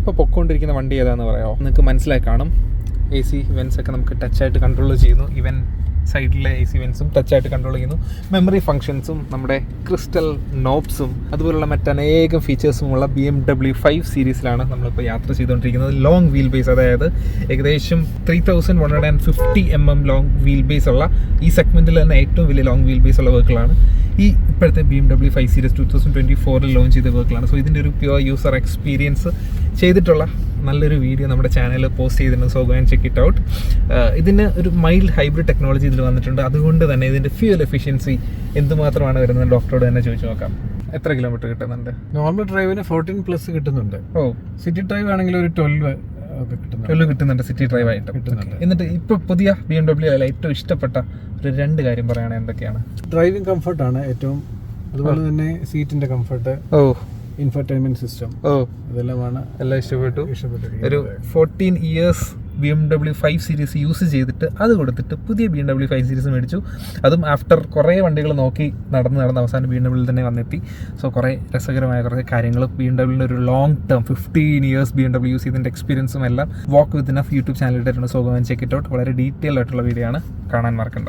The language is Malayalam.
ഇപ്പോൾ പൊക്കോണ്ടിരിക്കുന്ന വണ്ടി ഏതാന്ന് പറയാമോ നിങ്ങൾക്ക് മനസ്സിലായി കാണും. എ സി ഇവൻസ് ഒക്കെ നമുക്ക് ടച്ചായിട്ട് കൺട്രോൾ ചെയ്യുന്നു ഇവൻ സൈഡിലെ എ സി വെൻസും ടച്ചായിട്ട് കൺട്രോൾ ചെയ്യുന്നു. മെമ്മറി ഫംഗ്ഷൻസും നമ്മുടെ ക്രിസ്റ്റൽ നോബ്സും അതുപോലുള്ള മറ്റനേകം ഫീച്ചേഴ്സും ഉള്ള ബി എം ഡബ്ല്യു ഫൈവ് സീരീസിലാണ് നമ്മളിപ്പോൾ യാത്ര ചെയ്തുകൊണ്ടിരിക്കുന്നത്. ലോങ് വീൽ ബേസ് അതായത് ഏകദേശം three thousand one hundred and fifty M M long wheel base ഉള്ള ഈ സെഗ്മെന്റിൽ തന്നെ ഏറ്റവും വലിയ ലോങ് വീൽ ബേസ് ഉള്ള വെഹിക്കിളാണ് ഈ ഇപ്പോഴത്തെ B M W five series two thousand twenty ഫോറിൽ ലോഞ്ച് ചെയ്ത വെഹിക്കിളാണ് സോ ഇതിന്റെ ഒരു പ്യുവർ യൂസർ എക്സ്പീരിയൻസ് ചെയ്തിട്ടുള്ള നല്ലൊരു വീഡിയോ നമ്മുടെ ചാനലിൽ പോസ്റ്റ് ചെയ്തിട്ടുണ്ട്. So go and check it out ഇതിന് ഒരു മൈൽഡ് ഹൈബ്രിഡ് ടെക്നോളജി ഇതിൽ വന്നിട്ടുണ്ട്. അതുകൊണ്ട് തന്നെ ഇതിന്റെ ഫ്യൂൽ എഫിഷ്യൻസി എന്തുമാത്രമാണ് വരുന്നത്? ഡോക്ടറോട് തന്നെ ചോദിച്ചു നോക്കാം. എത്ര കിലോമീറ്റർ കിട്ടുന്നുണ്ട്? നോർമൽ ഡ്രൈവിന് ഫോർട്ടീൻ പ്ലസ് കിട്ടുന്നുണ്ട്. ഓ. സിറ്റി ഡ്രൈവ് ആണെങ്കിൽ ഒരു ട്വൽവ് ഒക്കെ കിട്ടുന്നുണ്ട്. ട്വൽവ് കിട്ടുന്നുണ്ട് സിറ്റി ഡ്രൈവ് ആയിട്ട്. എന്നിട്ട് ഇപ്പൊ പുതിയ ബി എം ഡബ്ല്യു അല്ല ഏറ്റവും ഇഷ്ടപ്പെട്ട ഒരു രണ്ട് കാര്യം പറയുകയാണെങ്കിൽ എന്തൊക്കെയാണ്? ഡ്രൈവിംഗ് കംഫർട്ടാണ് ഏറ്റവും. അതുപോലെ തന്നെ സീറ്റിന്റെ കംഫർട്ട് ഓ. Infotainment system. ഓ. അതെല്ലാമാണ് എല്ലാം ഇഷ്ടപ്പെട്ടു. ഒരു fourteen years B M W five series use ചെയ്തിട്ട് അത് കൊടുത്തിട്ട് പുതിയ B M W five series മേടിച്ചു. അതും ആഫ്റ്റർ കുറേ വണ്ടികൾ നോക്കി നടന്ന് നടന്ന് അവസാനം ബി എം ഡബ്ല്യു തന്നെ വന്നെത്തി. സോ കുറേ രസകരമായ കുറേ കാര്യങ്ങൾ ബി എം ഡബ്ല്യൂന്റെ ഒരു long term fifteen years B M W use ചെയ്തതിന്റെ എക്സ്പീരിയൻസും എല്ലാം വാക്ക് വിത്ത് ഇനഫ് യൂട്യൂബ് ചാനലിൽ ഇട്ടിട്ടുണ്ട്. So go check it out വളരെ ഡീറ്റെയിൽ ആയിട്ടുള്ള വീഡിയോ ആണ് കാണാൻ മറക്കണ്ട.